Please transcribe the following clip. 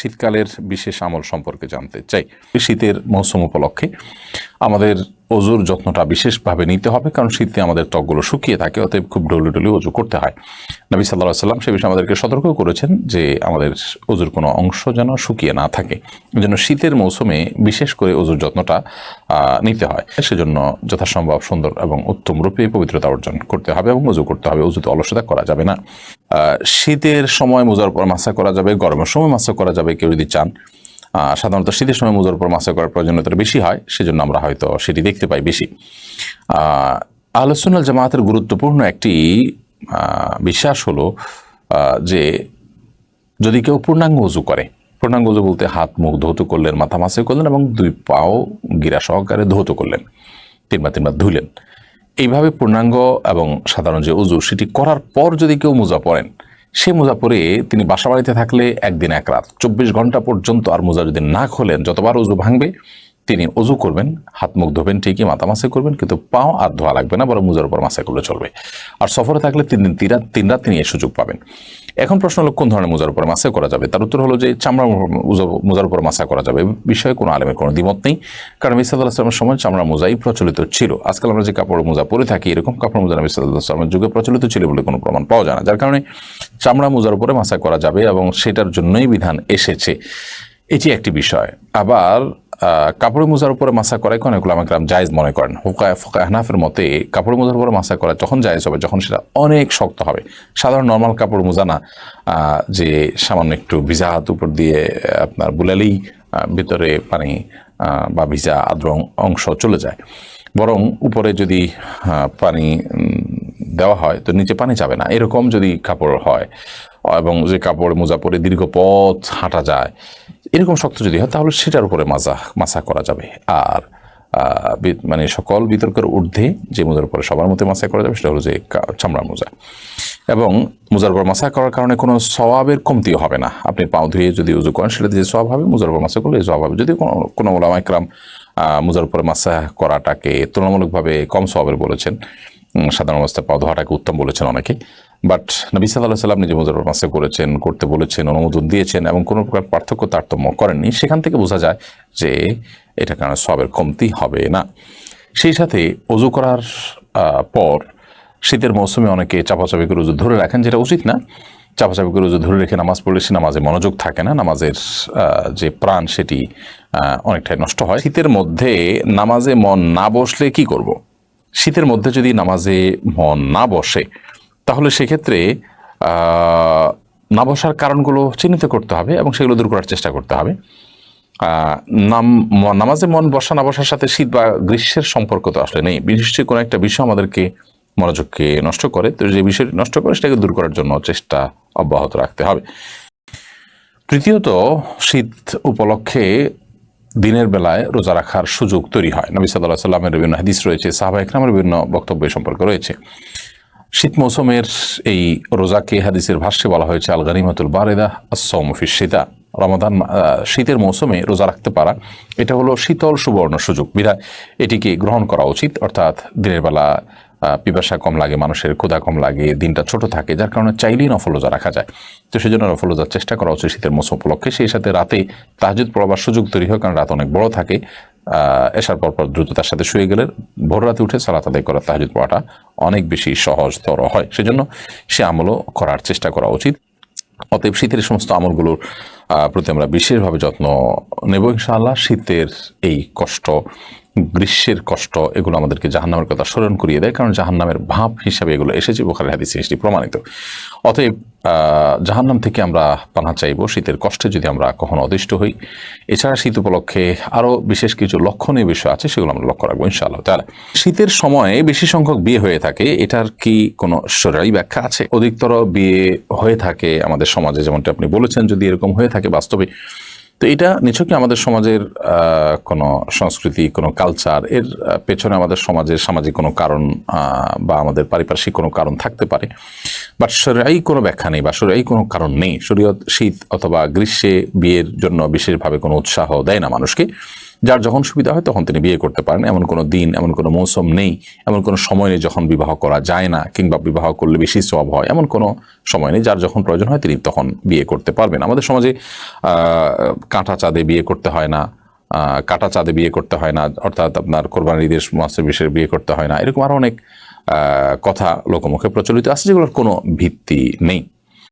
শীতকালের বিশেষ আমল সম্পর্কে জানতে চাই। শীতের মৌসুম উপলক্ষে আমাদের অজুর যত্নটা বিশেষভাবে নিতে হবে, কারণ শীতে আমাদের ত্বকগুলো শুকিয়ে থাকে, অতএব খুব ডলি ডলি অজু করতে হয়। নবী সাল্লাহ সাল্লাম সে বিষয়ে আমাদেরকে সতর্ক করেছেন যে আমাদের অজুর কোনো অংশ যেন শুকিয়ে না থাকে এজন্য শীতের মৌসুমে বিশেষ করে অজুর যত্নটা নিতে হয়। সেজন্য যথাসম্ভব সুন্দর এবং উত্তম রূপে পবিত্রতা অর্জন করতে হবে এবং অজু করতে হবে অজুতে অলসতা করা যাবে না। শীতের সময় মোজার পর মাসা করা যাবে, গরমের সময় মাসা করা যাবে, কেউ যদি চান সাধারণত শীতের সময় মোজার উপর মাসা করার প্রয়োজনীয়তা বেশি হয়, সেজন্য আমরা হয়তো সেটি দেখতে পাই বেশি। আলোচনাল জামাতের গুরুত্বপূর্ণ একটি বিশ্বাস হলো যে যদি কেউ পূর্ণাঙ্গ উজু করে, পূর্ণাঙ্গ উজু বলতে হাত, মুখ ধৌত করলেন, মাথা মাসে করলেন এবং দুই পাও গিরা সহকারে ধৌত করলেন, তিনবার তিনবার ধুইলেন। এইভাবে পূর্ণাঙ্গ এবং সাধারণ যে উজু, সেটি করার পর যদি কেউ মোজা পড়েন সে মোজা পরে তিনি বাসাবাড়িতে থাকলে একদিন এক রাত, চব্বিশ ঘণ্টা পর্যন্ত আর মোজা যদি না খোলেন, যতবার উজু ভাঙবে তিনি অজু করবেন, হাত মুখ ধোবেন, ঠিকই মাথা মাসে করবেন, কিন্তু পাও আর ধোয়া লাগবে না, বরং মোজার উপর মাসে করলে চলবে। আর সফরে থাকলে তিন দিন, তিন তিন রাত তিনি এই সুযোগ পাবেন। এখন প্রশ্ন হলো, কোন ধরনের মোজার উপর মাসা করা যাবে? তার উত্তর হলো যে, চামড়া মোজা- মোজার উপর মাসা করা যাবে। বিষয়ে কোনো আলেমের কোনো দ্বিমত নেই, কারণ মিসাদুল্লাহ আসলামের সময় চামড়া মোজাই প্রচলিত ছিল। আজকাল আমরা যে কাপড় মোজা পরে থাকি, এরকম কাপড় মোজা মিসাদুল্লাহ আসলামের যুগে প্রচলিত ছিল বলে কোনো প্রমাণ পাওয়া যায় না, যার কারণে চামড়া মোজার উপরে মাসা করা যাবে এবং সেটার জন্যই বিধান এসেছে। এটি একটি বিষয়। আবার কাপড় মোজার উপরে মাসা করে অনেক ওলামাকরাম জায়েজ মনে করেন। হুকায় ফোকা হানাফের মতে কাপড় মোজার উপরে মাসা করা যখন জায়েজ হবে, যখন সেটা অনেক শক্ত হবে। সাধারণ নর্মাল কাপড় মোজা না যে সামান্য একটু ভিজা হাত উপর দিয়ে আপনার বুলালেই ভিতরে পানি বা ভিজা আদ্র অংশ চলে যায়। বরং উপরে যদি পানি দেওয়া হয়, তো নিচে পানি যাবে না। এরকম যদি কাপড় হয়, এবং যে কাপড় মোজা পরে দীর্ঘ পথ হাঁটা যায়, এরকম শক্ত যদি হয়, তাহলে সেটার উপরে মাজা মাসা করা যাবে। আর মানে সকল বিতর্কের ঊর্ধ্বে যে মোজার উপরে সবার মধ্যে মাসা করা যাবে, সেটা হলো যে চামড়ার মোজা। এবং মোজার উপর মাসা করার কারণে কোনো স্বভাবের কমতিও হবে না। আপনি পাও ধুয়ে যদি উজু করেন, সেটা যে স্বভাব হবে, মোজার উপর মাসা করলে স্বভাব হবে। যদি কোনো কোনো ওলামাইকরাম মোজার উপরে মাসা করাটাকে তুলনামূলকভাবে কম স্বভাবের বলেছেন সাধারণ অবস্থায় পাও ধোয়াটাকে উত্তম বলেছেন অনেকে বাট নবী সাল্লাহ সাল্লাম নিজে মোজার মাসা করেছেন, করতে বলেছেন, অনুমোদন দিয়েছেন এবং কোনো প্রকার পার্থক্য তারতম্য করেননি। সেখান থেকে বোঝা যায় যে এটা কারণে সবের কমতি হবে না। সেই সাথে অজু করার পর শীতের মৌসুমে অনেকে চাপাচাপি করে উজু ধরে রাখেন, যেটা উচিত না। চাপাচাপি করে উজু ধরে রেখে নামাজ পড়লে সে নামাজে মনোযোগ থাকে না। নামাজের যে প্রাণ সেটি অনেকটাই নষ্ট হয়। শীতের মধ্যে নামাজে মন না বসলে কি করব। শীতের মধ্যে যদি নামাজে মন না বসে, তাহলে সেক্ষেত্রে না বসার কারণগুলো চিহ্নিত করতে হবে এবং সেগুলো দূর করার চেষ্টা করতে হবে। নাম নামাজে মন বসা, না বসার সাথে শীত বা গ্রীষ্মের সম্পর্ক তো আসলে নেই। নিশ্চয়ই কোনো একটা বিষয় আমাদেরকে মনোযোগকে নষ্ট করে, তো যে বিষয়টি নষ্ট করে সেটাকে দূর করার জন্য চেষ্টা অব্যাহত রাখতে হবে। তৃতীয়ত, শীত উপলক্ষে দিনের বেলায় রোজা রাখার সুযোগ তৈরি হয়। নবী সাল্লাহ সাল্লামের বিভিন্ন হাদিস রয়েছে সাহাবা ইকরামের বিভিন্ন বক্তব্য সম্পর্কে রয়েছে। শীত মৌসুমের এই রোজাকে হাদিসের ভাষ্যে বলা হয়েছে আল গানিমাতুল বারেদা আসৌমফিস শীতা। রমাদান শীতের মৌসুমে রোজা রাখতে পারা, এটা হলো শীতল সুবর্ণ সুযোগ। বিধায় এটিকে গ্রহণ করা উচিত, অর্থাৎ দিনের বেলা পিপাসা কম লাগে, মানুষের ক্ষুধা কম লাগে, দিনটা ছোট থাকে, যার কারণে চাইলেই নফল রোজা রাখা যায়। তো সেই জন্য নফল রোজার চেষ্টা করা উচিত শীতের মৌসুম উপলক্ষে। সেই সাথে রাতে তাহাজুদ পড়াবার সুযোগ তৈরি হয়, কারণ রাত অনেক বড় থাকে। এসার পর পর দ্রুত তার সাথে শুয়ে গেলে ভোর রাতে উঠে সালাত আদায় করা তাহাজুদ পড়াটা অনেক বেশি সহজতর হয়। সেজন্য সে আমলও করার চেষ্টা করা উচিত। অতএব শীতের সমস্ত আমলগুলোর প্রতি আমরা বিশেষভাবে যত্ন নেব। ইনশাআল্লাহ শীতের এই কষ্ট, গ্রীষ্মের কষ্ট, এগুলো আমাদেরকে জাহান্নামের কথা স্মরণ করিয়ে দেয়। কারণ জাহান্নামের ভাব হিসাবে এগুলো এসেছে, বোখারি হাদিসে এটি প্রমাণিত। অতএব জাহান্নাম থেকে আমরা পানা চাইব। শীতের কষ্টে যদি আমরা কখনো অদিষ্ট হই, এছাড়া শীত উপলক্ষে আরও বিশেষ কিছু লক্ষণীয় বিষয় আছে, সেগুলো আমরা লক্ষ্য রাখব ইনশাআল্লাহ তাহলে শীতের সময়ে বেশি সংখ্যক বিয়ে হয়ে থাকে, এটার কি কোনো সরাই ব্যাখ্যা আছে? অধিকতর বিয়ে হয়ে থাকে আমাদের সমাজে, যেমনটা আপনি বলেছেন, যদি এরকম হয়ে থাকে বাস্তবে। তো এটা নিছকই আমাদের সমাজের কোনো সংস্কৃতি, কোনো কালচার এর পেছনে আমাদের সমাজের সামাজিক কোনো কারণ বা আমাদের পারিপার্শ্বিক কোনো কারণ থাকতে পারে। বাট সরাই কোনো ব্যাখ্যা নেই বা সরাই কোনো কারণ নেই। শরীয়ত, শীত অথবা গ্রীষ্মে বিয়ের জন্য বিশেষভাবে কোনো উৎসাহ দেয় না মানুষকে। যার যখন সুবিধা হয় তখন তিনি বিয়ে করতে পারেন। এমন কোনো দিন, এমন কোনো মৌসুম নেই, এমন কোনো সময় নেই যখন বিবাহ করা যায় না কিংবা বিবাহ করলে বেশি সব হয়। এমন কোনো সময় নেই যার যখন প্রয়োজন হয় তিনি তখন বিয়ে করতে পারবেন। আমাদের সমাজে কাঁটা চাঁদে বিয়ে করতে হয় না কাটা চাঁদে বিয়ে করতে হয় না, অর্থাৎ আপনার কোরবানির ঈদের মাসের বিষয়ে বিয়ে করতে হয় না। এরকম আরও অনেক কথা লোকমুখে প্রচলিত আছে যেগুলোর কোনো ভিত্তি নেই।